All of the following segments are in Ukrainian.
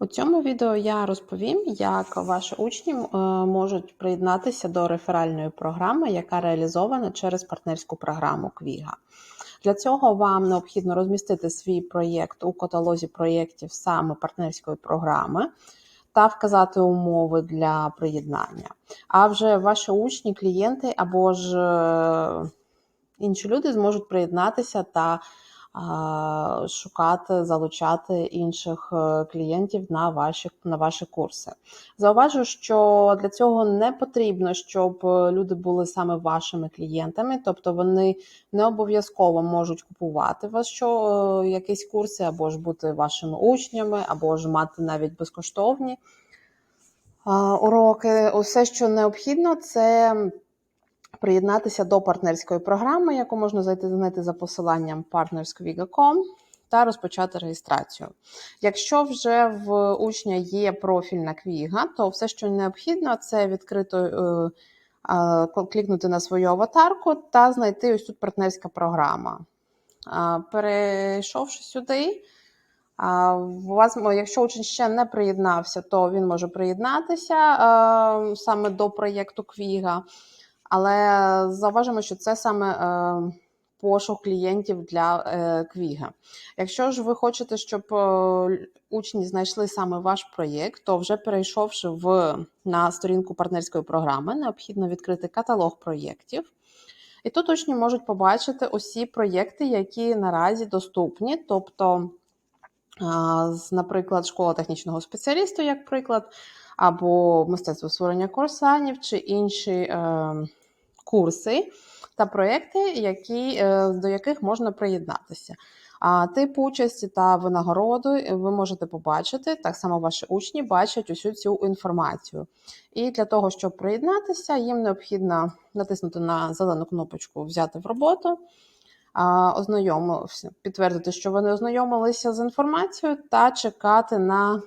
У цьому відео я розповім, як ваші учні е, можуть приєднатися до реферальної програми, яка реалізована через партнерську програму Квіга. Для цього вам необхідно розмістити свій проєкт у каталозі проєктів саме партнерської програми та вказати умови для приєднання. А вже ваші учні, клієнти або ж е, інші люди зможуть приєднатися та шукати, залучати інших е, клієнтів на ваші, на ваші курси. Зауважу, що для цього не потрібно, щоб е, люди були саме вашими клієнтами, тобто вони не обов'язково можуть купувати вас що, е, якісь курси, або ж бути вашими учнями, або ж мати навіть безкоштовні уроки. Усе, що необхідно, це приєднатися до партнерської програми, яку можна зайти знайти за посиланням partnersquiga.com та розпочати реєстрацію. Якщо вже в учня є профіль на Квіга, то все, що необхідно, це відкрито е, клікнути на свою аватарку та знайти ось тут партнерська програма. Перейшовши сюди, вас, якщо учень ще не приєднався, то він може приєднатися е, саме до проєкту Квіга. Але зауважимо, що це саме е, пошук клієнтів для е, Квіга. Якщо ж ви хочете, щоб е, учні знайшли саме ваш проєкт, то вже перейшовши в, на сторінку партнерської програми, необхідно відкрити каталог проєктів. І тут учні можуть побачити усі проєкти, які наразі доступні. Тобто, наприклад, школа технічного спеціалісту, як приклад, або мистецтво створення курсанів, чи інші е, курси та проекти, які, е, до яких можна приєднатися. А тип участі та винагороду ви можете побачити, так само ваші учні бачать усю цю інформацію. І для того, щоб приєднатися, їм необхідно натиснути на зелену кнопочку Взяти в роботу, ознайомився, підтвердити, що вони ознайомилися з інформацією, та чекати на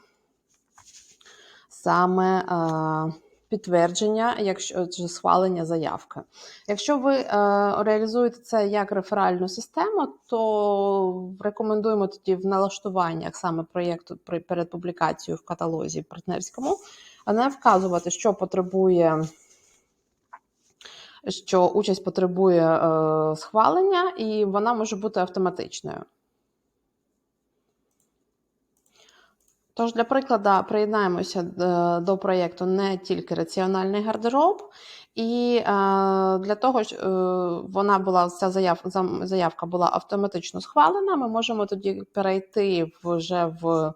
саме е, підтвердження, якщо чи схвалення заявки. Якщо ви е, реалізуєте це як реферальну систему, то рекомендуємо тоді в налаштуваннях саме проєкту перед публікацією в каталозі партнерському, а не вказувати, що потребує. Що участь потребує е, схвалення, і вона може бути автоматичною. Тож, для прикладу, приєднаємося е, до проєкту не тільки раціональний гардероб, і е, для того, щоб вона була ця заявка, заявка була автоматично схвалена, ми можемо тоді перейти вже в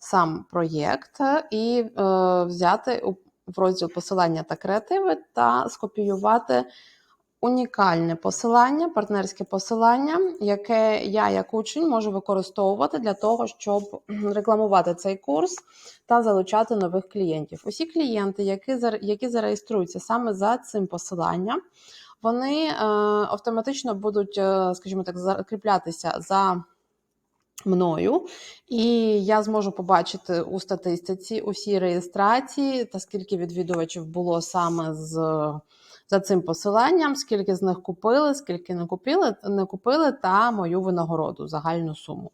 сам проєкт і е, взяти в розділ посилання та креативи та скопіювати унікальне посилання, партнерське посилання, яке я як учень можу використовувати для того, щоб рекламувати цей курс та залучати нових клієнтів. Усі клієнти, які які зареєструються саме за цим посиланням, вони е, автоматично будуть, е, скажімо так, закріплятися за мною, і я зможу побачити у статистиці усі реєстрації та скільки відвідувачів було саме з за цим посиланням, скільки з них купили, скільки не купили, не купили, та мою винагороду, загальну суму.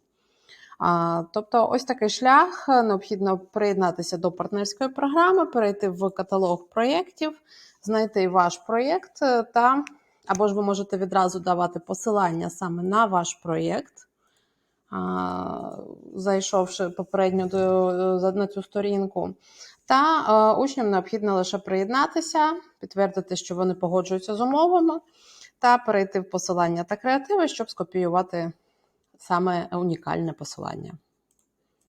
А, тобто, ось такий шлях. Необхідно приєднатися до партнерської програми, перейти в каталог проєктів, знайти ваш проєкт е, та або ж ви можете відразу давати посилання саме на ваш проєкт. Зайшовши попередньо до, на цю сторінку, та е, учням необхідно лише приєднатися, підтвердити, що вони погоджуються з умовами, та перейти в посилання та креативи, щоб скопіювати саме унікальне посилання.